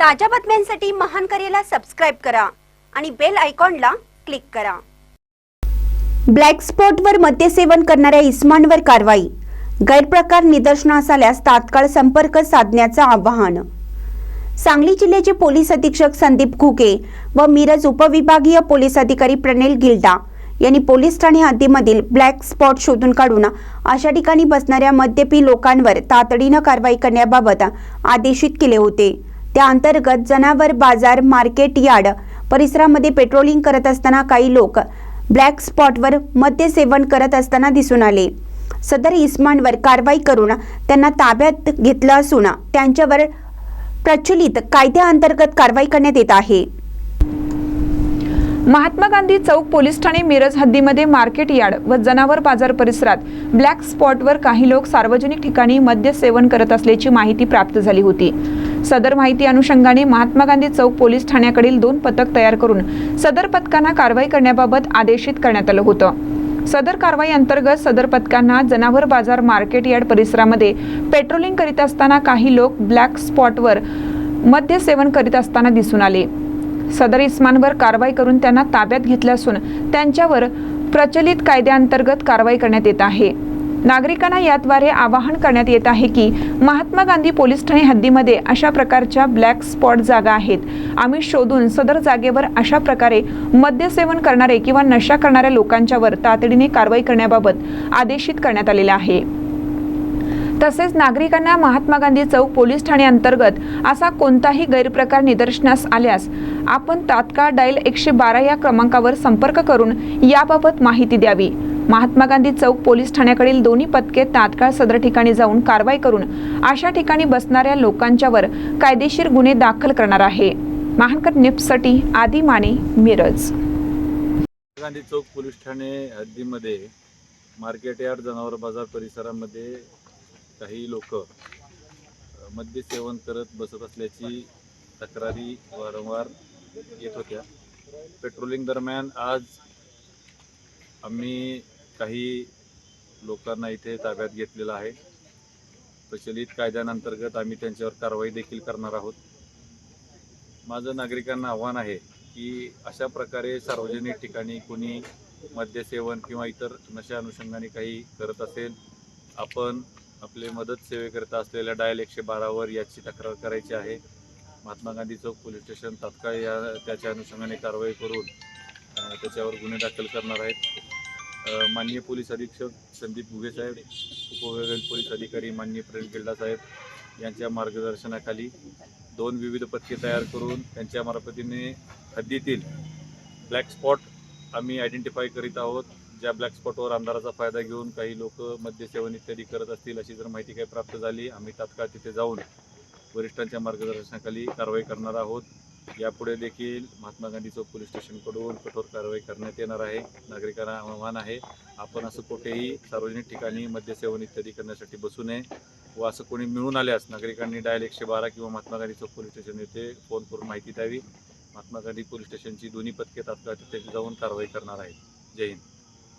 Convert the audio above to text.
ताज्या बातम्यांसाठी महान करेला सबस्क्राईब करा आणि बेल आयकॉनला क्लिक करा. ब्लॅक स्पॉटवर मद्यसेवन करणाऱ्या इस्मानवर कारवाई. गैरप्रकार निदर्शनास आल्यास तात्काळ संपर्क साधण्याचं आवाहन. सांगली जिल्ह्याचे पोलीस अधीक्षक संदीप घुगे व मिरज उपविभागीय पोलीस अधिकारी प्रणेल गिल्डा यांनी पोलीस ठाणे हद्दीमधील ब्लॅक स्पॉट शोधून काढून अशा ठिकाणी बसणाऱ्या मद्यपी लोकांवर तातडीनं कारवाई करण्याबाबत आदेशित केले होते. त्या अंतर्गत जनावर बाजार मार्केट यार्ड परिसरामध्ये पेट्रोलिंग करत असताना काही लोक ब्लॅक स्पॉटवर मद्य सेवन करत असताना दिसून आले. सदर इस्मानवर कारवाई करून त्यांना ताब्यात घेतलं असून त्यांच्यावर प्रचलित कायद्याअंतर्गत कारवाई करण्यात येत आहे. महात्मा गांधी चौक पोलीस ठाणे मिरज हद्दीमध्ये मार्केट यार्ड व जनावर बाजार परिसरात ब्लॅक स्पॉटवर काही लोक सार्वजनिक ठिकाणी मद्य सेवन करत असल्याची माहिती प्राप्त झाली होती. सदर माहिती अनुषंगाने महात्मा गांधी चौक पोलीस ठाण्याकडील दोन पथक तयार करून सदर पथकांना कारवाई करण्याबाबत आदेशित करण्यात आलं होतं. सदर कारवाई अंतर्गत सदर पथकांना जनावर बाजार मार्केट यार्ड परिसरामध्ये पेट्रोलिंग करीत असताना काही लोक ब्लॅक स्पॉटवर मद्य सेवन करीत असताना दिसून आले. सदर इस्मानवर कारवाई करून त्यांना ताब्यात घेतलं असून त्यांच्यावर प्रचलित कायद्याअंतर्गत कारवाई करण्यात येत आहे. नागरिकांना याद्वारे आवाहन करण्यात येत आहे की महात्मा गांधी पोलीस ठाणे हद्दीमध्ये अशा प्रकारच्या ब्लॅक स्पॉट जागा आहेत. आम्ही शोधून सदर जागेवर अशा प्रकारे मद्यसेवन करणारे किंवा नशा करणाऱ्या लोकांच्यावर तातडीने कारवाई करण्याबाबत आदेशित करण्यात आलेले आहे. तसेच नागरिकांना महात्मा गांधी चौक पोलीस ठाणे अंतर्गत असा कोणताही गैरप्रकार निदर्शनास आल्यास आपण तात्काळ डायल एकशे बारा या क्रमांकावर संपर्क करून याबाबत माहिती द्यावी. महात्मा गांधी चौक पोलीस ठाण्याकडील दोन्ही पथके तात्काळ सदर ठिकाणी जाऊन कारवाई करून अशा ठिकाणी बसणाऱ्या लोकांच्यावर कायदेशीर गुन्हे दाखल करणार आहे. महानकर निपसाठी आदी माने मिरज. गांधी चौक पोलीस ठाणे हद्दीमध्ये मार्केट यार्ड जनावर बाजार परिसरामध्ये काही लोक मद्य सेवन करत बसत असल्याची तक्रारी वारंवार येत होत्या. पेट्रोलिंग दरम्यान आज आम्ही काही लोकांना इथे ताब्यात घेतलेलं आहे. प्रचलित कायद्यांतर्गत आम्ही त्यांच्यावर कारवाई देखील करणार आहोत. माझं नागरिकांना आव्हान आहे की अशा प्रकारे सार्वजनिक ठिकाणी कोणी मद्यसेवन किंवा इतर नशा अनुषंगाने काही करत असेल आपण आपले मदत सेवेकरिता असलेल्या डायल एकशे बारावर याची तक्रार करायची आहे. महात्मा गांधी चौक पोलीस स्टेशन तात्काळ या त्याच्या अनुषंगाने कारवाई करून त्याच्यावर गुन्हे दाखल करणार आहेत. माननीय पोलीस अधीक्षक संदीप घुगे साहेब उपविभागीय पोलीस अधिकारी माननीय प्रवीण गिल्डा साहेब यांच्या मार्गदर्शनाखाली दोन विविध पथके तयार करून त्यांच्या मार्फतीने हद्दीतील ब्लॅक स्पॉट आम्ही आयडेंटिफाय करीत आहोत. ज्या ब्लॅक स्पॉटवर अंधाराचा फायदा घेऊन काही लोक मद्यसेवन इत्यादी करत असतील अशी जर माहिती काही प्राप्त झाली आम्ही तात्काळ तिथे जाऊन वरिष्ठांच्या मार्गदर्शनाखाली कारवाई करणार आहोत. यापुढे देखील महात्मा गांधी चौक पोलीस स्टेशनकडून कठोर कारवाई करण्यात येणार आहे. नागरिकांना आव्हान आहे. आपण असं कुठेही सार्वजनिक ठिकाणी मद्यसेवन इत्यादी करण्यासाठी बसू नये व असं कोणी मिळून आल्यास नागरिकांनी डायल एकशे बारा किंवा महात्मा गांधी चौक पोलीस स्टेशन येथे फोन करून माहिती द्यावी. महात्मा गांधी पोलीस स्टेशनची दोन्ही पथके तात्काळ तिथे जाऊन कारवाई करणार आहेत. जय हिंद.